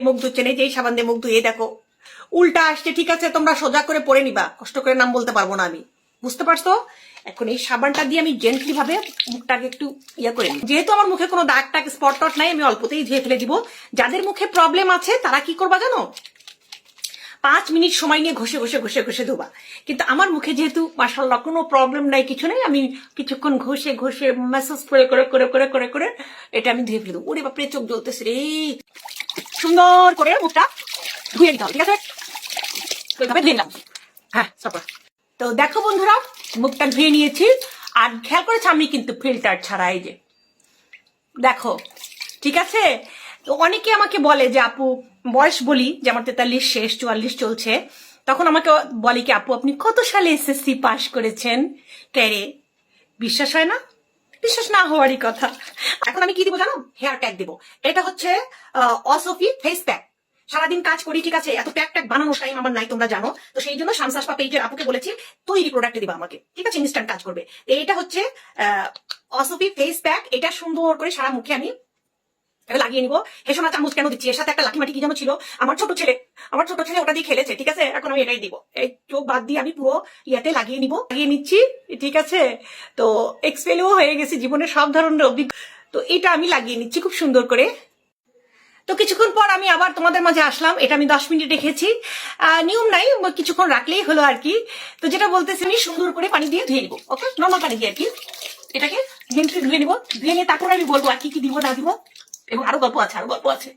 মুখ ধুচ্ছে না এই সাবান দিয়ে মুখ ধুয়ে দেখো। উল্টা আসছে, ঠিক আছে, তোমরা সোজা করে পরে নিবা। কষ্ট করে নাম বলতে পারব না আমি। বুঝতে পারছ? এখন এই সাবানটা দিয়ে আমি জেন্টলি ভাবে মুখটাকে একটু ইয়ে করে নিই। যেহেতু আমার মুখে কোনো দাগ টাগ স্পট টট নাই, আমি অল্পতেই ধুয়ে ফেলে দিব। যাদের মুখে প্রবলেম আছে, তারা কি করবা জানো? পাঁচ মিনিট সময় নিয়ে ঘষে ঘষে ঘষে ঘষে ধোবা। কিন্তু আমার মুখে যেহেতু মাসাল্লাহ কোনো প্রবলেম নাই, কিছু নেই, আমি কিছুক্ষণ ঘষে ঘষে ম্যাসাজ করে করে করে করে করে করে, এটা আমি ধুয়ে ফেলে দেবো। ওরে বাপরে, চোখ জ্বলতেছে রে। সুন্দর করে মুখটা ধুয়ে নিতে হবে, ঠিক আছে? ওইভাবে ধুয়ে নিলাম। হ্যাঁ তো দেখো বন্ধুরা, মুখটা ধুয়ে নিয়েছি। আর খেয়াল করেছে আমি কিন্তু ফিল্টার ছাড়া এই যে। দেখো, ঠিক আছে? তো অনেকে আমাকে বলে যে, আপু, বয়স বলি, যে আমার তেতাল্লিশ শেষ, চুয়াল্লিশ চলছে। তখন আমাকে বলে কি, আপু, আপনি কত সালে এসএসসি পাশ করেছেন? ক্যারে বিশ্বাস হয় না? বিশ্বাস না হওয়ারই কথা। এখন আমি কি দিব জানো? হেয়ার প্যাক দিব। এটা হচ্ছে অসফি ফেস প্যাক সারাদিন কাজ করি, ঠিক আছে? এত প্যাক ট্যাক বানানোর টাইম আমার নাই, তোমরা জানো। তো সেই জন্য শামসাসপা পেজের আপুকে বলেছি, তৈরি প্রোডাক্ট দিবা আমাকে। ঠিক আছে? ইনস্ট্যান্ট কাজ করবে। এটা হচ্ছে অসফি ফেস প্যাক এটা সুন্দর করে সারা মুখে আমি এটা লাগিয়ে নিবো। হেসোনা চামচ কেন দিচ্ছি? এর সাথে একটা লাঠি মাটি কি যেন ছিল? আমার ছোট ছেলে, আমার ছোট ছেলে ওটা দিয়ে খেলেছে, ঠিক আছে? এখন আমি এটাই দিব। এই চোখ বাদ দিয়ে আমি পুরো ইয়াতে লাগিয়ে নিব। লাগিয়ে নিচ্ছি, ঠিক আছে? তো এক্সপেলও হয়ে গেছে জীবনের সব ধরনের তো এটা আমি লাগিয়ে নিচ্ছি খুব সুন্দর করে। তো কিছুক্ষণ পর আমি আবার তোমাদের মাঝে আসলাম। এটা আমি দশ মিনিট রেখেছি। নিয়ম নাই কিছুক্ষণ রাখলেই হলো আর কি। তো যেটা বলতেছি, আমি সুন্দর করে পানি দিয়ে ধুয়ে নিবো ওকে নর্মাল পানি দিয়ে আর কি। এটাকে ধুয়ে নিবো। ধুয়ে নিয়ে তারপর আমি বলব আর কি কি দিব, না দিব। এবং আরও গল্প আছে, আরও গল্প আছে।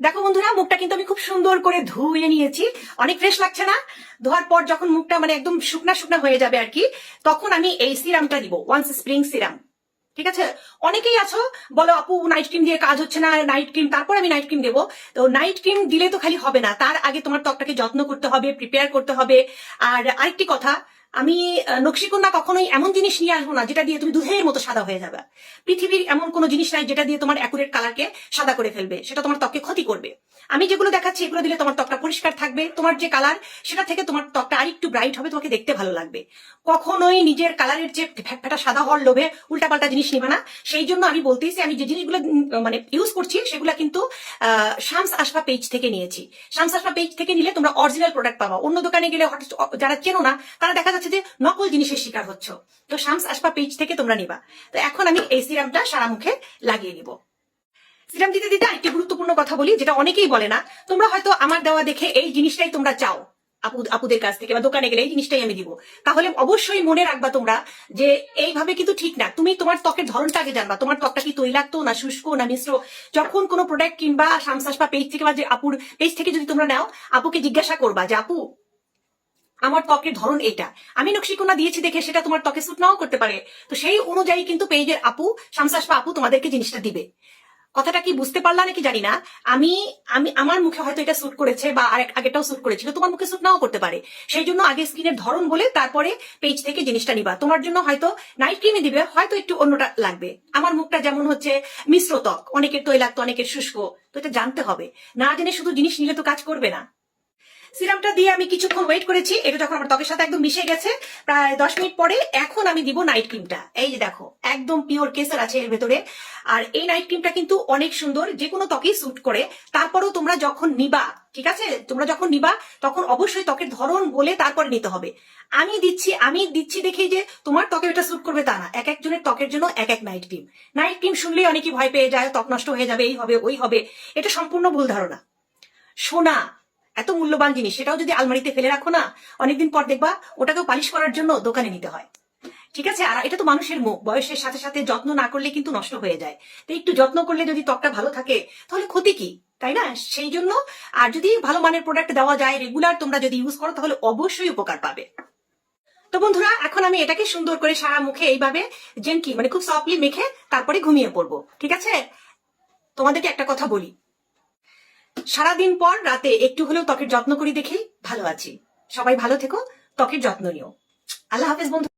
দেখো বন্ধুরা, মুখটা কিন্তু আমি খুব সুন্দর করে ধুয়ে নিয়েছি। অনেক ফ্রেশ লাগছে না? ধোয়ার পর যখন মুখটা মানে একদম শুকনা শুকনা হয়ে যাবে আর কি, তখন আমি এই সিরামটা দিব ওয়ান্স স্প্রিং সিরাম। ঠিক আছে? অনেকেই আছো, বলো আপু নাইট ক্রিম দিয়ে কাজ হচ্ছে না নাইট ক্রিম তারপর আমি নাইট ক্রিম দেবো। তো নাইট ক্রিম দিলে তো খালি হবে না, তার আগে তোমার ত্বকটাকে যত্ন করতে হবে প্রিপেয়ার করতে হবে। আর আরেকটি কথা আমি নকশিকন্যা কখনোই এমন জিনিস নিয়ে আসব না যেটা দিয়ে তুমি দুধের মতো সাদা হয়ে যাবে। পৃথিবীর এমন কোনো জিনিস নাই যেটা দিয়ে তোমার অ্যাকুরেট কালারকে সাদা করে ফেলবে। সেটা তোমার ত্বককে ক্ষতি করবে। আমি যেগুলো দেখাচ্ছি, এগুলো দিলে তোমার ত্বকটা পরিষ্কার থাকবে। তোমার যে কালার সেটা থেকে তোমার ত্বকটা আরেকটু ব্রাইট হবে, তোমাকে দেখতে ভালো লাগবে। কখনোই নিজের কালারের যে ফ্যাটা সাদা হওয়ার লোভে উল্টাপাল্টা জিনিস নিবে না। সেই জন্য আমি বলতেইছি আমি যে জিনিসগুলো মানে ইউজ করছি, সেগুলো কিন্তু শামস আশফা পেজ থেকে নিয়েছি। শামস আশফা পেজ থেকে নিলে তোমরা অরিজিনাল প্রোডাক্ট পাবা। অন্য দোকানে গেলে যারা চেনো না, তারা দেখা জিনিসের শিকার হচ্ছ। তো শামস আশফা পেজ থেকে তোমরা নিবা। তো এখন আমি এই সিরামটা সারা মুখে লাগিয়ে নিব। সিরাম দিতে দিতে আরেকটি গুরুত্বপূর্ণ কথা বলি, যেটা অনেকেই বলে না। তোমরা হয়তো আমার দেওয়া দেখে এই জিনিসটাই তোমরা চাও আপু, আপুদের কাছ থেকে, বা দোকানে গেলে এই জিনিসটাই আমি দিব। তাহলে অবশ্যই মনে রাখবা তোমরা যে এইভাবে কিন্তু ঠিক না। তুমি তোমার ত্বকের ধরনটা আগে জানবা। তোমার ত্বকটা কি তৈলাক্ত না শুষ্ক না মিশ্র? যখন কোনো প্রোডাক্ট কিনবা শামসাস বা পেজ থেকে বা যে আপুর পেজ থেকে যদি তোমরা নাও, আপুকে জিজ্ঞাসা করবা যে, আপু আমার ত্বকের ধরন এটা আমি নকশিকোনা দিয়েছি দেখে সেটা তোমার ত্বকে স্যুট নাও করতে পারে। তো সেই অনুযায়ী কিন্তু পেজের আপু শামসাসপা আপু তোমাদেরকে জিনিসটা দিবে। কথাটা কি বুঝতে পারলা নাকি জানি না? আমি আমি, আমার মুখে হয়তো এটা স্যুট করেছে বা আরেক আগেটাও স্যুট করেছিল, তোমার মুখে স্যুট নাও করতে পারে। সেই জন্য আগে স্কিনের ধরন বলে তারপরে পেজ থেকে জিনিসটা নিবা। তোমার জন্য হয়তো নাইট ক্রিমে দিবে, হয়তো একটু অন্যটা লাগবে। আমার মুখটা যেমন হচ্ছে মিশ্র ত্বক, অনেকের তৈলাক্ত, অনেকের শুষ্ক, তো এটা জানতে হবে। না জেনে শুধু জিনিস নিলে তো কাজ করবে না। সিরামটা দিয়ে আমি কিছুক্ষণ ওয়েট করেছি। এটা যখন আমার ত্বকের সাথে একদম মিশে গেছে, প্রায় দশ মিনিট পরে এখন আমি দিব নাইট ক্রিমটা এই যে দেখো, একদম পিওর কেসার আছে এর ভেতরে। আর এই নাইট ক্রিমটা কিন্তু অনেক সুন্দর, যে কোনো ত্বকেই স্যুট করে। তারপরেও তোমরা যখন নিবা, ঠিক আছে? তোমরা যখন নিবা, তখন অবশ্যই ত্বকের ধরন বলে তারপরে নিতে হবে। আমি দিচ্ছি আমি দিচ্ছি দেখেই যে তোমার ত্বকে এটা স্যুট করবে তা না। এক একজনের ত্বকের জন্য এক এক নাইট ক্রিম নাইট ক্রিম শুনলেই অনেকেই ভয় পেয়ে যায়, ত্বক নষ্ট হয়ে যাবে, এই হবে, ওই হবে। এটা সম্পূর্ণ ভুল ধারণা। সোনা এত মূল্যবান জিনিস, সেটাও যদি আলমারিতে ফেলে রাখো না, অনেকদিন পর দেখবা ওটাকেও পালিশ করার জন্য দোকানে নিতে হয়। ঠিক আছে? আর এটা তো মানুষের মুখ, বয়সের সাথে সাথে যত্ন না করলে কিন্তু নষ্ট হয়ে যায়। তো একটু যত্ন করলে যদি ত্বকটা ভালো থাকে, তাহলে ক্ষতি কি? তাই না? সেই জন্য, আর যদি ভালো মানের প্রোডাক্ট দেওয়া যায় রেগুলার তোমরা যদি ইউজ করো, তাহলে অবশ্যই উপকার পাবে। তো বন্ধুরা, এখন আমি এটাকে সুন্দর করে সারা মুখে এইভাবে জেন্টলি মানে খুব সফটলি মেখে তারপরে ঘুমিয়ে পড়ব। ঠিক আছে? তোমাদেরকে একটা কথা বলি। সারাদিন পর রাতে একটু হলেও ত্বকের যত্ন করি দেখে ভালো আছি। সবাই ভালো থেকো, ত্বকের যত্ন নিও। আল্লাহ হাফেজ বন্ধু।